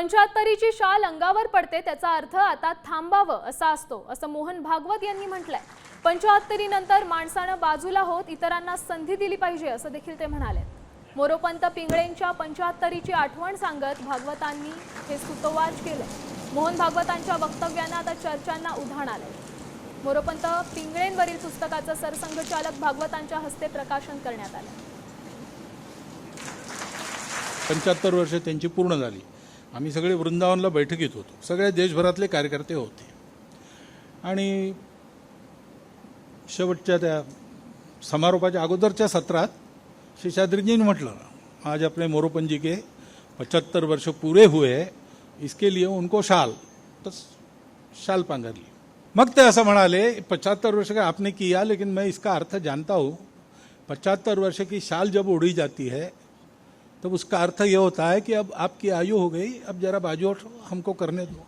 पंच्याहत्तरीची शाल अंगावर पडते त्याचा अर्थ आता थांबावं असा असतो असं मोहन भागवत यांनी म्हटलंय. पंच्याहत्तरीनंतर माणसानं बाजूला होत इतरांना संधी दिली पाहिजे असं देखील ते म्हणाले मोरोपंत पिंगळेंच्या पंच्याहत्तरीची आठवण सांगत भागवतांनी हे सुतोवाच केलं. मोहन भागवतांच्या वक्तव्यांना आता चर्चांना उधाण आलंय. मोरोपंत पिंगळेंवरील पुस्तकाचं सरसंघचालक भागवतांच्या हस्ते प्रकाशन करण्यात आलं. पंच्याहत्तर वर्ष त्यांची पूर्ण झाली. आम्ही सगळे वृंदावनला बैठकीत होतो. सगळ्या देशभरातले कार्यकर्ते होते. आणि शेवटच्या त्या समारोपाच्या अगोदरच्या सत्रात शेषाद्रीजींनी म्हटलं आज आपले मोरोपंजी के पचहत्तर वर्ष पूरे हुए इसके लिए उनको शाल. तर शाल पांघरली. मग ते असं म्हणाले पचहत्तर वर्ष का आपने किया लेकिन मैं इसका अर्थ जानता हूँ. पचहत्तर वर्ष की शाल जब उड़ी जाती है तब उसका अर्थ ये होता है कि अब आपकी आयु हो गई अब जरा बाजू हमको करने दो।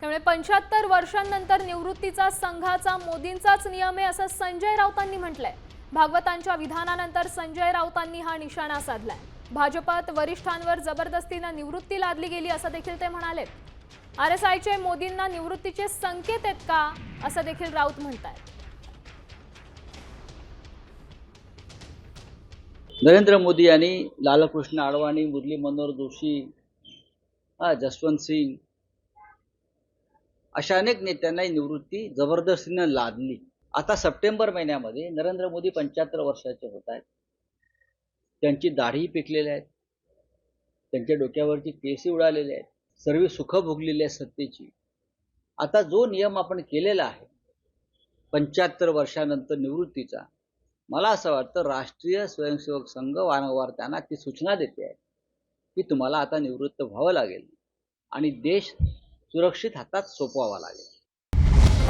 त्यामुळे पंच्याहत्तर वर्षांनंतर निवृत्तीचा संघाचा मोदींचाच नियम आहे असं संजय राऊतांनी म्हटलंय. भागवतांच्या विधानानंतर संजय राऊतांनी हा निशाणा साधलाय. भाजपात वरिष्ठांवर जबरदस्तीनं निवृत्ती लादली गेली असं देखील ते म्हणाले आर एस आयचे मोदींना निवृत्तीचे संकेत आहेत का असं देखील राऊत म्हणतायत. नरेंद्र मोदी यांनी लालकृष्ण अडवाणी मुरली मनोहर जोशी हा जसवंत सिंग अशा अनेक नेत्यांना ही निवृत्ती जबरदस्तीनं लादली. आता सप्टेंबर महिन्यामध्ये नरेंद्र मोदी पंच्याहत्तर वर्षाचे होत आहेत. त्यांची दाढी पिकलेल्या आहेत. त्यांच्या डोक्यावरची केसी उडालेले आहेत. सर्व सुख भोगलेली आहेत सत्तेची. आता जो नियम आपण केलेला आहे पंच्याहत्तर वर्षानंतर निवृत्तीचा मला असं वाटतं राष्ट्रीय स्वयंसेवक संघ वारंवार त्यांना ती सूचना देते आहे की तुम्हाला आता निवृत्त व्हावं लागेल आणि देश सुरक्षित हातात सोपवावा लागेल.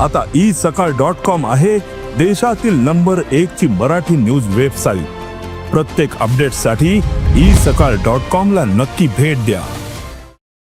आता ई सकाळ डॉट कॉम आहे देशातील नंबर एक ची मराठी न्यूज वेबसाईट. प्रत्येक अपडेटसाठी ई सकाळ डॉट कॉम ला नक्की भेट द्या.